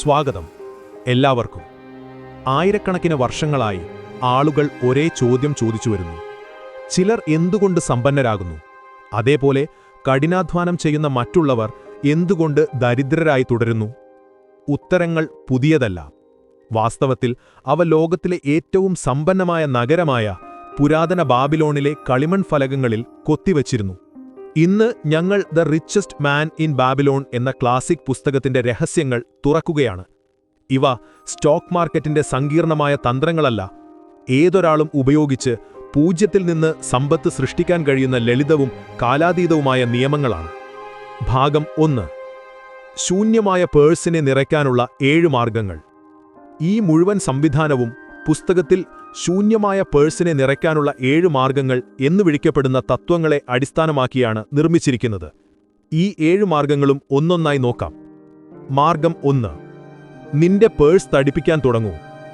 സ്വാഗതം. എല്ലാവർക്കും. ആയിരക്കണക്കിന് വർഷങ്ങളായി ആളുകൾ ഒരേ ചോദ്യം ചോദിച്ചു വരുന്നു. ചിലർ എന്തുകൊണ്ട് സമ്പന്നരാകുന്നു? അതേപോലെ കഠിനാധ്വാനം ചെയ്യുന്ന മറ്റുള്ളവർ എന്തുകൊണ്ട് ദരിദ്രരായി തുടരുന്നു? ഉത്തരങ്ങൾ പുതിയതല്ല. വാസ്തവത്തിൽ അവ ലോകത്തിലെ ഏറ്റവും സമ്പന്നമായ നഗരമായ പുരാതന ബാബിലോണിലെ കളിമൺ ഫലകങ്ങളിൽ കൊത്തിവച്ചിരുന്നു. ഇന്ന് ഞങ്ങൾ the richest man in Babylon എന്ന ക്ലാസിക് പുസ്തകത്തിന്റെ രഹസ്യങ്ങൾ തുറക്കുകയാണ്. ഇവ സ്റ്റോക്ക് മാർക്കറ്റിന്റെ സങ്കീർണമായ തന്ത്രങ്ങളല്ല ഏതൊരാളും ഉപയോഗിച്ച് പൂജ്യത്തിൽ നിന്ന് സമ്പത്ത് സൃഷ്ടിക്കാൻ കഴിയുന്ന ലളിതവും കാലാതീതവുമായ നിയമങ്ങളാണ്. ഭാഗം ഒന്ന് ശൂന്യമായ പേഴ്സിനെ നിറയ്ക്കാനുള്ള ഏഴ് മാർഗങ്ങൾ. ഈ മുഴുവൻ സംവിധാനവും പുസ്തകത്തിൽ ശൂന്യമായ പേഴ്സിനെ നിറയ്ക്കാനുള്ള ഏഴ് മാർഗങ്ങൾ എന്ന് വിളിക്കപ്പെടുന്ന തത്വങ്ങളെ അടിസ്ഥാനമാക്കിയാണ് നിർമ്മിച്ചിരിക്കുന്നത്. ഈ ഏഴ് മാർഗങ്ങളും ഒന്നൊന്നായി നോക്കാം. മാർഗം ഒന്ന്. നിന്റെ പേഴ്സ് തടിപ്പിക്കാൻ തുടങ്ങൂ.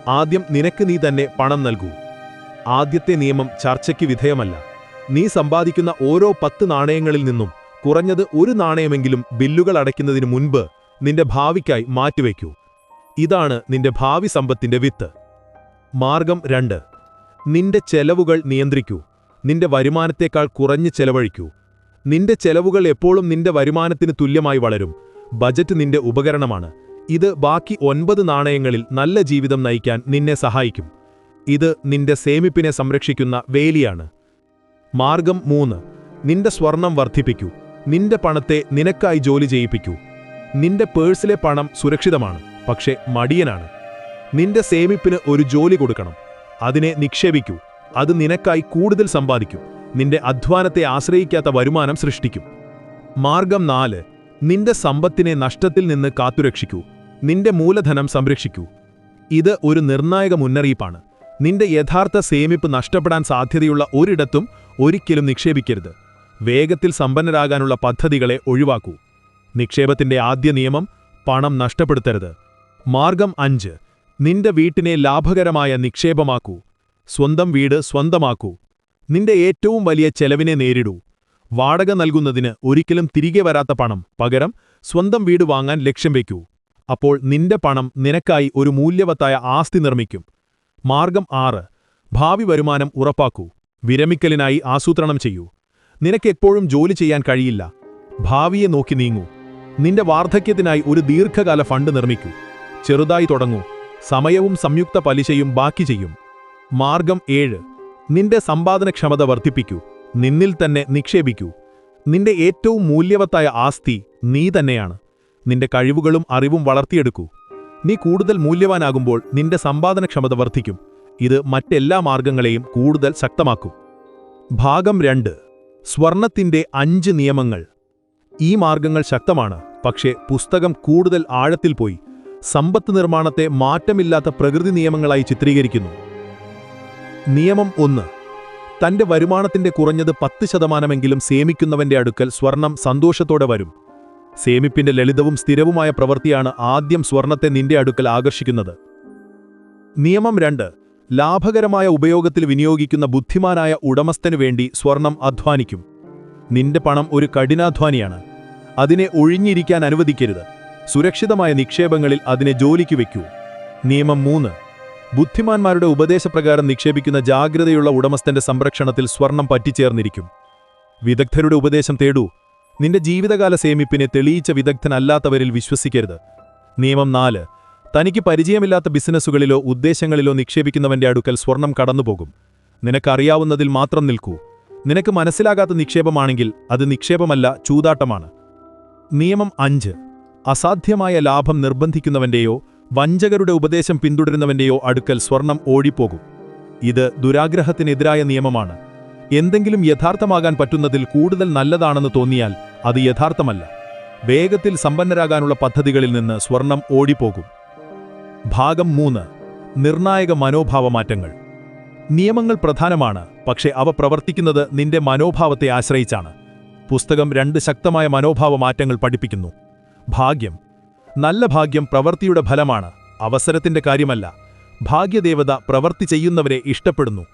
ആദ്യം നിനക്ക് നീ തന്നെ പണം നൽകൂ. ആദ്യത്തെ നിയമം ചർച്ചയ്ക്ക് വിധേയമല്ല. നീ സമ്പാദിക്കുന്ന ഓരോ പത്ത് നാണയങ്ങളിൽ നിന്നും കുറഞ്ഞത് ഒരു നാണയമെങ്കിലും ബില്ലുകൾ അടയ്ക്കുന്നതിന് മുൻപ് നിന്റെ ഭാവിക്കായി മാറ്റിവെക്കൂ ഇതാണ് നിന്റെ ഭാവി സമ്പത്തിന്റെ വിത്ത്. മാർഗം രണ്ട്. നിന്റെ ചെലവുകൾ നിയന്ത്രിക്കൂ. നിന്റെ വരുമാനത്തേക്കാൾ കുറഞ്ഞ് ചെലവഴിക്കൂ. നിന്റെ ചെലവുകൾ എപ്പോഴും നിന്റെ വരുമാനത്തിന് തുല്യമായി വളരും. ബജറ്റ് നിന്റെ ഉപകരണമാണ്. ഇത് ബാക്കി ഒൻപത് നാണയങ്ങളിൽ നല്ല ജീവിതം നയിക്കാൻ നിന്നെ സഹായിക്കും. ഇത് നിന്റെ സേമിപ്പിനെ സംരക്ഷിക്കുന്ന വേലിയാണ്. മാർഗം മൂന്ന്. നിന്റെ സ്വർണം വർദ്ധിപ്പിക്കൂ. നിന്റെ പണത്തെ നിനക്കായി ജോലി ചെയ്യിപ്പിക്കൂ. നിന്റെ പേഴ്സിലെ പണം സുരക്ഷിതമാണ് പക്ഷേ മടിയനാണ്. നിന്റെ സേമിപ്പിന് ഒരു ജോലി കൊടുക്കണം. അതിനെ നിക്ഷേപിക്കൂ. അത് നിനക്കായി കൂടുതൽ സമ്പാദിക്കും. നിന്റെ അധ്വാനത്തെ ആശ്രയിക്കാത്ത വരുമാനം സൃഷ്ടിക്കും. മാർഗം നാല്. നിന്റെ സമ്പത്തിനെ നഷ്ടത്തിൽ നിന്ന് കാത്തുരക്ഷിക്കൂ. നിന്റെ മൂലധനം സംരക്ഷിക്കൂ. ഇത് ഒരു നിർണായക മുന്നറിയിപ്പാണ്. നിന്റെ യഥാർത്ഥ സേമിപ്പ് നഷ്ടപ്പെടാൻ സാധ്യതയുള്ള ഒരിടത്തും ഒരിക്കലും നിക്ഷേപിക്കരുത്. വേഗത്തിൽ സമ്പന്നരാകാനുള്ള പദ്ധതികളെ ഒഴിവാക്കൂ. നിക്ഷേപത്തിന്റെ ആദ്യ നിയമം പണം നഷ്ടപ്പെടുത്തരുത്. മാർഗം അഞ്ച്. നിന്റെ വീട്ടിനെ ലാഭകരമായ നിക്ഷേപമാക്കൂ. സ്വന്തം വീട് സ്വന്തമാക്കൂ. നിന്റെ ഏറ്റവും വലിയ ചെലവിനെ നേരിടൂ. വാടക നൽകുന്നതിന് ഒരിക്കലും തിരികെ വരാത്ത പണം പകരം സ്വന്തം വീട് വാങ്ങാൻ ലക്ഷ്യം വയ്ക്കൂ. അപ്പോൾ നിന്റെ പണം നിനക്കായി ഒരു മൂല്യവത്തായ ആസ്തി നിർമ്മിക്കും. മാർഗം ആറ്. ഭാവി വരുമാനം ഉറപ്പാക്കൂ. വിരമിക്കലിനായി ആസൂത്രണം ചെയ്യൂ. നിനക്കെപ്പോഴും ജോലി ചെയ്യാൻ കഴിയില്ല. ഭാവിയെ നോക്കി നീങ്ങൂ. നിന്റെ വാർദ്ധക്യത്തിനായി ഒരു ദീർഘകാല ഫണ്ട് നിർമ്മിക്കൂ. ചെറുതായി തുടങ്ങൂ. സമയവും സംയുക്ത പലിശയും ബാക്കി ചെയ്യും. മാർഗം ഏഴ്. നിന്റെ സമ്പാദനക്ഷമത വർദ്ധിപ്പിക്കൂ. നിന്നിൽ തന്നെ നിക്ഷേപിക്കൂ. നിന്റെ ഏറ്റവും മൂല്യവത്തായ ആസ്തി നീ തന്നെയാണ്. നിന്റെ കഴിവുകളും അറിവും വളർത്തിയെടുക്കൂ. നീ കൂടുതൽ മൂല്യവാനാകുമ്പോൾ നിന്റെ സമ്പാദനക്ഷമത വർദ്ധിക്കും. ഇത് മറ്റെല്ലാ മാർഗങ്ങളെയും കൂടുതൽ ശക്തമാക്കും. ഭാഗം രണ്ട്. സ്വർണത്തിന്റെ അഞ്ച് നിയമങ്ങൾ. ഈ മാർഗങ്ങൾ ശക്തമാണ് പക്ഷേ പുസ്തകം കൂടുതൽ ആഴത്തിൽ പോയി. സമ്പത്ത് നിർമ്മാണത്തെ മാറ്റമില്ലാത്ത പ്രകൃതി നിയമങ്ങളായി ചിത്രീകരിക്കുന്നു. നിയമം ഒന്ന്. തന്റെ വരുമാനത്തിന്റെ കുറഞ്ഞത് പത്ത് ശതമാനമെങ്കിലും സേമിക്കുന്നവന്റെ അടുക്കൽ സ്വർണം സന്തോഷത്തോടെ വരും. സേമിപ്പിന്റെ ലളിതവും സ്ഥിരവുമായ പ്രവൃത്തിയാണ് ആദ്യം സ്വർണത്തെ നിന്റെ അടുക്കൽ ആകർഷിക്കുന്നത്. നിയമം രണ്ട്. ലാഭകരമായ ഉപയോഗത്തിൽ വിനിയോഗിക്കുന്ന ബുദ്ധിമാനായ ഉടമസ്ഥനു വേണ്ടി സ്വർണം അധ്വാനിക്കും. നിന്റെ പണം ഒരു കഠിനാധ്വാനിയാണ്. അതിനെ ഒഴിഞ്ഞിരിക്കാൻ അനുവദിക്കരുത്. സുരക്ഷിതമായ നിക്ഷേപങ്ങളിൽ അതിനെ ജോലിക്ക് വയ്ക്കൂ. നിയമം മൂന്ന്. ബുദ്ധിമാന്മാരുടെ ഉപദേശപ്രകാരം നിക്ഷേപിക്കുന്ന ജാഗ്രതയുള്ള ഉടമസ്ഥന്റെ സംരക്ഷണത്തിൽ സ്വർണം പറ്റിച്ചേർന്നിരിക്കും. വിദഗ്ധരുടെ ഉപദേശം തേടൂ. നിന്റെ ജീവിതകാല സേമിപ്പിനെ തെളിയിച്ച വിദഗ്ധനല്ലാത്തവരിൽ വിശ്വസിക്കരുത്. നിയമം നാല്. തനിക്ക് പരിചയമില്ലാത്ത ബിസിനസ്സുകളിലോ ഉദ്ദേശങ്ങളിലോ നിക്ഷേപിക്കുന്നവന്റെ അടുക്കൽ സ്വർണം കടന്നുപോകും. നിനക്കറിയാവുന്നതിൽ മാത്രം നിൽക്കൂ. നിനക്ക് മനസ്സിലാകാത്ത നിക്ഷേപമാണെങ്കിൽ അത് നിക്ഷേപമല്ല ചൂതാട്ടമാണ്. നിയമം അഞ്ച്. അസാധ്യമായ ലാഭം നിർബന്ധിക്കുന്നവന്റെയോ വഞ്ചകരുടെ ഉപദേശം പിന്തുടരുന്നവന്റെയോ അടുക്കൽ സ്വർണം ഓടിപ്പോകും. ഇത് ദുരാഗ്രഹത്തിനെതിരായ നിയമമാണ്. എന്തെങ്കിലും യഥാർത്ഥമാകാൻ പറ്റുന്നതിൽ കൂടുതൽ നല്ലതാണെന്ന് തോന്നിയാൽ അത് യഥാർത്ഥമല്ല. വേഗത്തിൽ സമ്പന്നരാകാനുള്ള പദ്ധതികളിൽ നിന്ന് സ്വർണം ഓടിപ്പോകും. ഭാഗം മൂന്ന്. നിർണായക മനോഭാവമാറ്റങ്ങൾ. നിയമങ്ങൾ പ്രധാനമാണ് പക്ഷേ അവ പ്രവർത്തിക്കുന്നത് നിന്റെ മനോഭാവത്തെ ആശ്രയിച്ചാണ്. പുസ്തകം രണ്ട് ശക്തമായ മനോഭാവ മാറ്റങ്ങൾ പഠിപ്പിക്കുന്നു. ഭാഗ്യം. നല്ല ഭാഗ്യം പ്രവൃത്തിയുടെ ഫലമാണ്. അവസരത്തിന്റെ കാര്യമല്ല. ഭാഗ്യദേവത പ്രവൃത്തി ചെയ്യുന്നവരെ ഇഷ്ടപ്പെടുന്നു.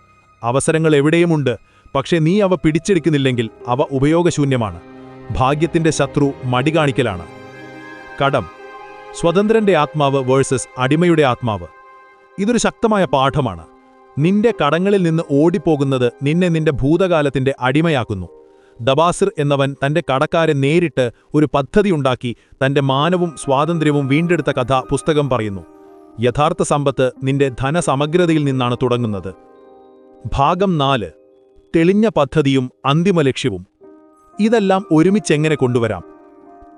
അവസരങ്ങൾ എവിടെയുമുണ്ട്. പക്ഷേ നീ അവ പിടിച്ചെടുക്കുന്നില്ലെങ്കിൽ അവ ഉപയോഗശൂന്യമാണ്. ഭാഗ്യത്തിന്റെ ശത്രു മടി കാണിക്കലാണ് കടം. സ്വതന്ത്രന്റെ ആത്മാവ് വേഴ്സസ് അടിമയുടെ ആത്മാവ്. ഇതൊരു ശക്തമായ പാഠമാണ്. നിന്റെ കടങ്ങളിൽ നിന്ന് ഓടിപ്പോകുന്നത് നിന്നെ നിന്റെ ഭൂതകാലത്തിന്റെ അടിമയാക്കുന്നു. ദബാസിർ എന്നവൻ തന്റെ കടക്കാരെ നേരിട്ട് ഒരു പദ്ധതിയുണ്ടാക്കി തന്റെ മാനവും സ്വാതന്ത്ര്യവും വീണ്ടെടുത്ത കഥ പുസ്തകം പറയുന്നു. യഥാർത്ഥ സമ്പത്ത് നിന്റെ ധനസമഗ്രതയിൽ നിന്നാണ് തുടങ്ങുന്നത്. ഭാഗം നാല്. തെളിഞ്ഞ പദ്ധതിയും അന്തിമ ലക്ഷ്യവും. ഇതെല്ലാം ഒരുമിച്ചെങ്ങനെ കൊണ്ടുവരാം?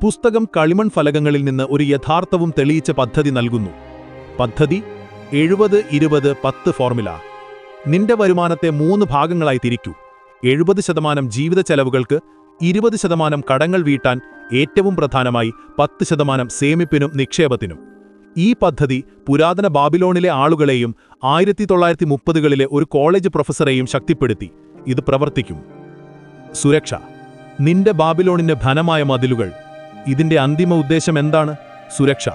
പുസ്തകം കളിമൺ ഫലകങ്ങളിൽ നിന്ന് ഒരു യഥാർത്ഥവും തെളിയിച്ച പദ്ധതി നൽകുന്നു. പദ്ധതി എഴുപത് ഇരുപത് പത്ത് ഫോർമുല. നിന്റെ വരുമാനത്തെ മൂന്ന് ഭാഗങ്ങളായി തിരിക്കൂ. എഴുപത് ശതമാനം ജീവിത ചെലവുകൾക്ക് ഇരുപത് ശതമാനം കടങ്ങൾ വീട്ടാൻ ഏറ്റവും പ്രധാനമായി പത്ത് ശതമാനം സേമിപ്പിനും നിക്ഷേപത്തിനും. ഈ പദ്ധതി പുരാതന ബാബിലോണിലെ ആളുകളെയും ആയിരത്തി തൊള്ളായിരത്തി മുപ്പതുകളിലെ ഒരു കോളേജ് പ്രൊഫസറെയും ശക്തിപ്പെടുത്തി. ഇത് പ്രവർത്തിക്കും. സുരക്ഷ. നിന്റെ ബാബിലോണിന്റെ ധനമായ മതിലുകൾ. ഇതിന്റെ അന്തിമ ഉദ്ദേശം എന്താണ്? സുരക്ഷ.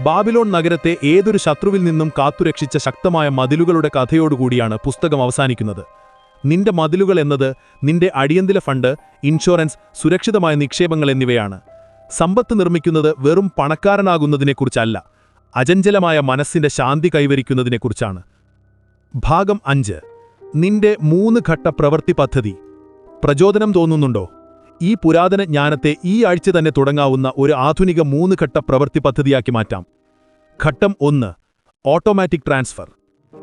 ബാബിലോൺ നഗരത്തെ ഏതൊരു ശത്രുവിൽ നിന്നും കാത്തുരക്ഷിച്ച ശക്തമായ മതിലുകളുടെ കഥയോടുകൂടിയാണ് പുസ്തകം അവസാനിക്കുന്നത്. നിന്റെ മതിലുകൾ എന്നത് നിന്റെ അടിയന്തര ഫണ്ട് ഇൻഷുറൻസ് സുരക്ഷിതമായ നിക്ഷേപങ്ങൾ എന്നിവയാണ്. സമ്പത്ത് നിർമ്മിക്കുന്നത് വെറും പണക്കാരനാകുന്നതിനെക്കുറിച്ചല്ല അചഞ്ചലമായ മനസ്സിന്റെ ശാന്തി കൈവരിക്കുന്നതിനെക്കുറിച്ചാണ്. ഭാഗം അഞ്ച്. നിന്റെ മൂന്ന് ഘട്ട പ്രവൃത്തി പദ്ധതി. പ്രചോദനം തോന്നുന്നുണ്ടോ? ഈ പുരാതന ജ്ഞാനത്തെ ഈ ആഴ്ച തന്നെ തുടങ്ങാവുന്ന ഒരു ആധുനിക മൂന്ന് ഘട്ട പ്രവൃത്തി പദ്ധതിയാക്കി മാറ്റാം. ഘട്ടം ഒന്ന്. Automatic transfer.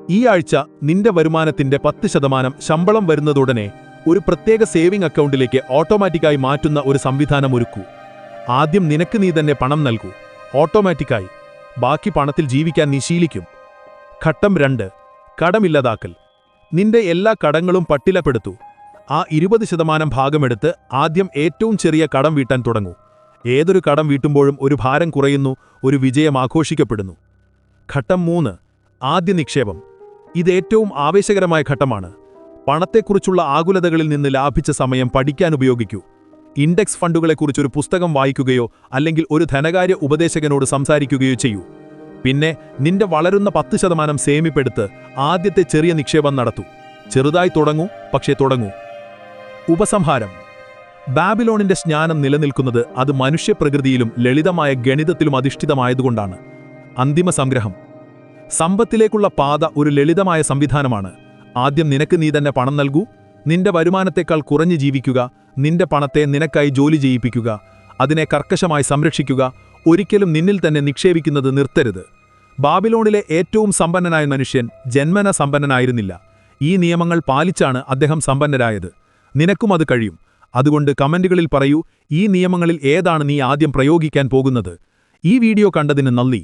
ഈ ആഴ്ച നിന്റെ വരുമാനത്തിന്റെ പത്ത് ശതമാനം ശമ്പളം വരുന്നതുടനെ ഒരു പ്രത്യേക സേവിംഗ് അക്കൗണ്ടിലേക്ക് ഓട്ടോമാറ്റിക്കായി മാറ്റുന്ന ഒരു സംവിധാനം ഒരുക്കൂ. ആദ്യം നിനക്ക് നീ തന്നെ പണം നൽകൂ. ഓട്ടോമാറ്റിക്കായി. ബാക്കി പണത്തിൽ ജീവിക്കാൻ നീ ശീലിക്കും. ഘട്ടം രണ്ട്. കടമില്ലാതാക്കൽ. നിന്റെ എല്ലാ കടങ്ങളും പട്ടിലപ്പെടുത്തു. ആ ഇരുപത് ശതമാനം ഭാഗമെടുത്ത് ആദ്യം ഏറ്റവും ചെറിയ കടം വീട്ടാൻ തുടങ്ങൂ. ഏതൊരു കടം വീട്ടുമ്പോഴും ഒരു ഭാരം കുറയുന്നു ഒരു വിജയം ആഘോഷിക്കപ്പെടുന്നു. ഘട്ടം മൂന്ന്. ആദ്യ നിക്ഷേപം. ഇത് ഏറ്റവും ആവേശകരമായ ഘട്ടമാണ്. പണത്തെക്കുറിച്ചുള്ള ആകുലതകളിൽ നിന്ന് ലാഭിച്ച സമയം പഠിക്കാൻ ഉപയോഗിക്കൂ. ഇൻഡെക്സ് ഫണ്ടുകളെക്കുറിച്ചൊരു പുസ്തകം വായിക്കുകയോ അല്ലെങ്കിൽ ഒരു ധനകാര്യ ഉപദേശകനോട് സംസാരിക്കുകയോ ചെയ്യൂ. പിന്നെ നിന്റെ വളരുന്ന പത്ത് ശതമാനം സേമിപ്പെടുത്ത് ആദ്യത്തെ ചെറിയ നിക്ഷേപം നടത്തൂ. ചെറുതായി തുടങ്ങൂ പക്ഷേ തുടങ്ങൂ. ഉപസംഹാരം. ബാബിലോണിന്റെ സ്നാനം നിലനിൽക്കുന്നത് അത് മനുഷ്യപ്രകൃതിയിലും ലളിതമായ ഗണിതത്തിലും അധിഷ്ഠിതമായതുകൊണ്ടാണ്. അന്തിമ സംഗ്രഹം. സമ്പത്തിലേക്കുള്ള പാത ഒരു ലളിതമായ സംവിധാനമാണ്. ആദ്യം നിനക്ക് നീ തന്നെ പണം നൽകൂ നിന്റെ വരുമാനത്തേക്കാൾ കുറഞ്ഞു ജീവിക്കുക നിന്റെ പണത്തെ നിനക്കായി ജോലി ചെയ്യിപ്പിക്കുക അതിനെ കർക്കശമായി സംരക്ഷിക്കുക ഒരിക്കലും നിന്നിൽ തന്നെ നിക്ഷേപിക്കുന്നത് നിർത്തരുത്. ബാബിലോണിലെ ഏറ്റവും സമ്പന്നനായ മനുഷ്യൻ ജന്മന സമ്പന്നനായിരുന്നില്ല. ഈ നിയമങ്ങൾ പാലിച്ചാണ് അദ്ദേഹം സമ്പന്നരായത്. നിനക്കും അത് കഴിയും. അതുകൊണ്ട് കമന്റുകളിൽ പറയൂ ഈ നിയമങ്ങളിൽ ഏതാണ് നീ ആദ്യം പ്രയോഗിക്കാൻ പോകുന്നത്? ഈ വീഡിയോ കണ്ടതിന് നന്ദി.